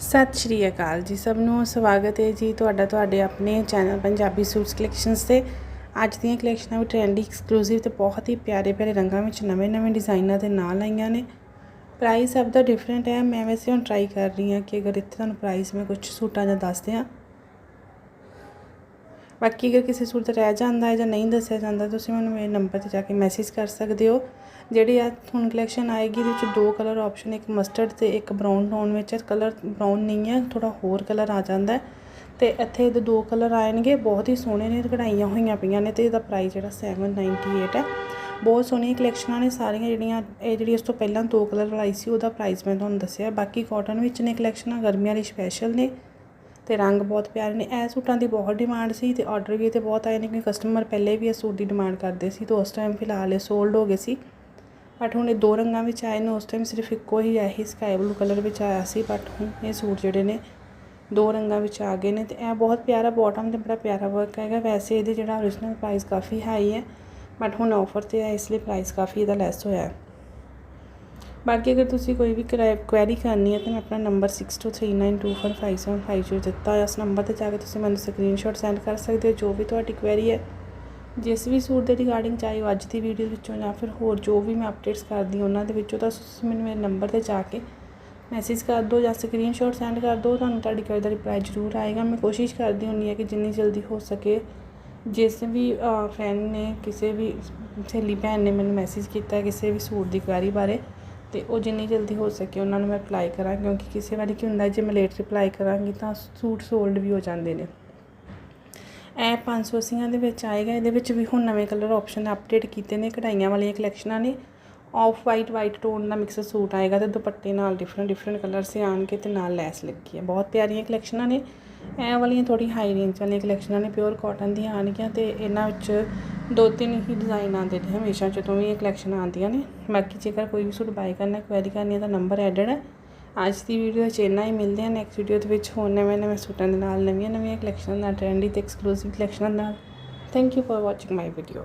ਸਤਿ ਸ਼੍ਰੀ ਅਕਾਲ ਜੀ ਸਭ ਨੂੰ। ਸਵਾਗਤ ਹੈ ਜੀ ਤੁਹਾਡਾ ਤੁਹਾਡੇ ਆਪਣੇ ਚੈਨਲ ਪੰਜਾਬੀ ਸੂਟਸ ਕਲੈਕਸ਼ਨਸ ਤੇ। ਅੱਜ ਦੀਆਂ ਕਲੈਕਸ਼ਨਾਂ ਵੀ ਟ੍ਰੈਂਡੀ ਐਕਸਕਲੂਸਿਵ ਤੇ ਬਹੁਤ ਹੀ ਪਿਆਰੇ ਪਿਆਰੇ ਰੰਗਾਂ ਵਿੱਚ ਨਵੇਂ-ਨਵੇਂ ਡਿਜ਼ਾਈਨਾਂ ਦੇ ਨਾਲ ਆਈਆਂ ਨੇ। ਪ੍ਰਾਈਸ ਸਭ ਦਾ ਡਿਫਰੈਂਟ ਹੈ। ਮੈਂ ਵੈਸੇ ਹੁਣ ਟਰਾਈ ਕਰ ਰਹੀ ਹਾਂ ਕਿ ਅਗਰ ਇੱਥੇ ਤੁਹਾਨੂੰ ਪ੍ਰਾਈਸ ਮੈਂ ਕੁਝ ਸੂਟਾਂ ਦਾ ਦੱਸ ਦਿਆਂ। ਬਾਕੀ ਅਗਰ ਕਿਸੇ ਸੂਟ ਰਹਿ ਜਾਂਦਾ ਹੈ ਜਾਂ ਨਹੀਂ ਦੱਸਿਆ ਜਾਂਦਾ, ਤੁਸੀਂ ਮੈਨੂੰ ਮੇਰੇ ਨੰਬਰ ਤੇ ਜਾ ਕੇ ਮੈਸੇਜ ਕਰ ਸਕਦੇ ਹੋ। ਜਿਹੜੀ ਆ ਹੁਣ ਕਲੈਕਸ਼ਨ ਆਏਗੀ, ਇਹਦੇ ਵਿੱਚ ਦੋ ਕਲਰ ਆਪਸ਼ਨ ਇੱਕ ਮਸਟਰਡ ਤੇ ਇੱਕ ਬ੍ਰਾਊਨ ਟੋਨ ਵਿੱਚ। ਕਲਰ ਬ੍ਰਾਊਨ ਨਹੀਂ ਹੈ ਥੋੜਾ ਹੋਰ ਕਲਰ ਆ ਜਾਂਦਾ ਹੈ। ਤੇ ਇੱਥੇ ਇਹਦੇ ਦੋ ਕਲਰ ਆਣਗੇ ਬਹੁਤ ਹੀ ਸੋਹਣੇ ਨੇ, ਕਢਾਈਆਂ ਹੋਈਆਂ ਪਈਆਂ ਨੇ ਤੇ ਇਹਦਾ ਪ੍ਰਾਈਸ ਜਿਹੜਾ 798 ਹੈ। ਬਹੁਤ ਸੋਹਣੀਆਂ ਕਲੈਕਸ਼ਨਾਂ ਨੇ, ਸਾਰੀਆਂ ਜਿਹੜੀਆਂ, ਇਹ ਜਿਹੜੀ ਇਸ ਤੋਂ ਪਹਿਲਾਂ ਦੋ ਕਲਰ ਵਾਲੀ ਸੀ, ਉਹਦਾ ਪ੍ਰਾਈਸ ਮੈਂ ਤੁਹਾਨੂੰ ਦੱਸਿਆ। ਬਾਕੀ ਕਾਟਨ ਵਿੱਚ ਨੇ ਕਲੈਕਸ਼ਨਾਂ ਗਰਮੀਆਂ ਲਈ ਸਪੈਸ਼ਲ ਨੇ। ਅਤੇ ਰੰਗ ਬਹੁਤ ਪਿਆਰੇ ਨੇ। ਇਹ ਸੂਟਾਂ ਦੀ ਬਹੁਤ ਡਿਮਾਂਡ ਸੀ ਅਤੇ ਆਰਡਰ ਵੀ ਤਾਂ ਬਹੁਤ ਆਏ ਨੇ ਕਿਉਂਕਿ ਕਸਟਮਰ ਪਹਿਲੇ ਵੀ ਇਸ ਸੂਟ ਦੀ ਡਿਮਾਂਡ ਕਰਦੇ ਸੀ ਤੇ ਉਸ ਟਾਈਮ ਫਿਲਹਾਲ ਇਹ ਸੋਲਡ ਹੋ ਗਏ ਸੀ। ਬਟ ਹੁਣ ਇਹ ਦੋ ਰੰਗਾਂ ਵਿੱਚ ਆਏ ਨੇ, ਉਸ ਟਾਈਮ ਸਿਰਫ ਇੱਕੋ ਹੀ ਆਇਆ ਸੀ ਸਕਾਈ ਬਲੂ ਕਲਰ ਵਿੱਚ ਆਇਆ ਸੀ ਬਟ ਹੁਣ ਇਹ ਸੂਟ ਜਿਹੜੇ ਨੇ ਦੋ ਰੰਗਾਂ ਵਿੱਚ ਆ ਗਏ ਨੇ ਤੇ ਇਹ ਬਹੁਤ ਪਿਆਰਾ ਬਾਟਮ ਤੇ ਬੜਾ ਪਿਆਰਾ ਵਰਕ ਹੈਗਾ। ਵੈਸੇ ਇਹਦੇ ਜਿਹੜਾ origignal ਪ੍ਰਾਈਸ ਕਾਫੀ ਹਾਈ ਹੈ ਬਟ ਹੁਣ ਆਫਰ ਤੇ ਹੈ ਇਸ ਲਈ ਪ੍ਰਾਈਸ ਕਾਫੀ ਇਹਦਾ ਲੈਸ ਹੋਇਆ ਹੈ। ਬਾਕੀ ਅਗਰ ਤੁਸੀਂ ਕੋਈ ਵੀ ਕੁਐਰੀ ਕਰਨੀ ਹੈ ਤਾਂ ਮੈਂ ਆਪਣਾ ਨੰਬਰ 6239245750 ਦਿੱਤਾ ਹੈ ਉਸ ਨੰਬਰ ਤੇ ਜਾ ਕੇ ਤੁਸੀਂ ਮੈਨੂੰ ਸਕਰੀਨਸ਼ਾਟ ਸੈਂਡ ਕਰ ਸਕਦੇ ਹੋ, ਜੋ ਵੀ ਤੁਹਾਡੀ ਕੁਐਰੀ ਹੈ। ਜਿਸ ਵੀ ਸੂਟ ਦੇ ਰਿਗਾਰਡਿੰਗ ਚਾਹੇ ਉਹ ਅੱਜ ਦੀ ਵੀਡੀਓ ਵਿੱਚੋਂ ਜਾਂ ਫਿਰ ਹੋਰ ਜੋ ਵੀ ਮੈਂ ਅਪਡੇਟਸ ਕਰਦੀ ਉਹਨਾਂ ਦੇ ਵਿੱਚੋਂ, ਤਾਂ ਤੁਸੀਂ ਮੈਨੂੰ ਮੇਰੇ ਨੰਬਰ ਤੇ ਜਾ ਕੇ ਮੈਸੇਜ ਕਰ ਦਿਓ ਜਾਂ ਸਕਰੀਨਸ਼ਾਟ ਸੈਂਡ ਕਰ ਦਿਓ। ਤੁਹਾਨੂੰ ਤੁਹਾਡੀ ਕੁਐਰੀ ਦਾ ਰਿਪਲਾਈ ਜ਼ਰੂਰ ਆਏਗਾ। ਮੈਂ ਕੋਸ਼ਿਸ਼ ਕਰਦੀ ਹੁੰਦੀ ਹਾਂ ਕਿ ਜਿੰਨੀ ਜਲਦੀ ਹੋ ਸਕੇ ਜਿਸ ਵੀ ਫਰੈਂਡ ਨੇ, ਕਿਸੇ ਵੀ ਸਹੇਲੀ ਭੈਣ ਨੇ ਮੈਨੂੰ ਮੈਸੇਜ ਕੀਤਾ ਕਿਸੇ ਵੀ ਸੂਟ ਦੀ ਕੁਐਰੀ ਬਾਰੇ ਤੇ ਉਹ ਜਿੰਨੀ ਜਲਦੀ ਹੋ ਸਕੇ ਉਹਨਾਂ ਨੂੰ ਮੈਂ ਅਪਲਾਈ ਕਰਾਂ, ਕਿਉਂਕਿ ਕਿਸੇ ਵਾਰੀ ਕੀ ਹੁੰਦਾ, ਜੇ ਮੈਂ ਲੇਟ ਰਿਪਲਾਈ ਕਰਾਂਗੀ ਤਾਂ ਸੂਟ ਸੋਲਡ ਵੀ ਹੋ ਜਾਂਦੇ ਨੇ। ਇਹ 580 ਦੇ ਵਿੱਚ ਆਏਗਾ ਇਹਦੇ ਵਿੱਚ ਵੀ ਹੁਣ ਨਵੇਂ ਕਲਰ ਆਪਸ਼ਨ ਅਪਡੇਟ ਕੀਤੇ ਨੇ, ਕਢਾਈਆਂ ਵਾਲੀਆਂ ਕਲੈਕਸ਼ਨਾਂ ਨੇ। ਆਫ ਵਾਈਟ ਵਾਈਟ ਟੋਨ ਦਾ ਮਿਕਸ ਸੂਟ ਆਏਗਾ ਤੇ ਦੁਪੱਟੇ ਨਾਲ ਡਿਫਰੈਂਟ ਡਿਫਰੈਂਟ ਕਲਰ ਸੇ ਆਣਗੇ ਤੇ ਨਾਲ ਲੈਸ ਲੱਗੀ ਹੈ। ਬਹੁਤ ਪਿਆਰੀਆਂ ਕਲੈਕਸ਼ਨਾਂ ਨੇ। ਇਹ ਵਾਲੀਆਂ ਥੋੜੀ ਹਾਈ ਰੇਂਜ ਵਾਲੀਆਂ ਕਲੈਕਸ਼ਨਾਂ ਨੇ ਪਿਓਰ ਕਾਟਨ ਦੀਆਂ ਆਣਗੀਆਂ ਤੇ ਇਹਨਾਂ ਵਿੱਚ ਦੋ ਤਿੰਨ ਹੀ ਡਿਜ਼ਾਈਨ ਆਉਂਦੇ ਨੇ ਹਮੇਸ਼ਾ, ਜਦੋਂ ਵੀ ਇਹ ਕਲੈਕਸ਼ਨ ਆਉਂਦੀਆਂ ਨੇ। ਬਾਕੀ ਜੇਕਰ ਕੋਈ ਵੀ ਸੂਟ ਬਾਈ ਕਰਨਾ ਕੁਐਰੀ ਕਰਨੀ ਹੈ ਤਾਂ ਨੰਬਰ ਐਡਡ ਹੈ। ਅੱਜ ਦੀ ਵੀਡੀਓ ਵਿੱਚ ਇੰਨਾ ਹੀ, ਮਿਲਦੇ ਹਾਂ ਨੈਕਸਟ ਵੀਡੀਓ ਦੇ ਵਿੱਚ ਹੋਰ ਨਵੇਂ ਨਵੇਂ ਸੂਟਾਂ ਦੇ ਨਾਲ ਨਵੀਆਂ ਨਵੀਆਂ ਕਲੈਕਸ਼ਨ ਨਾਲ ਟ੍ਰੈਂਡੀ ਤੇ ਐਕਸਕਲੂਸਿਵ ਕਲੈਕਸ਼ਨ ਨਾਲ। Thank you for watching my video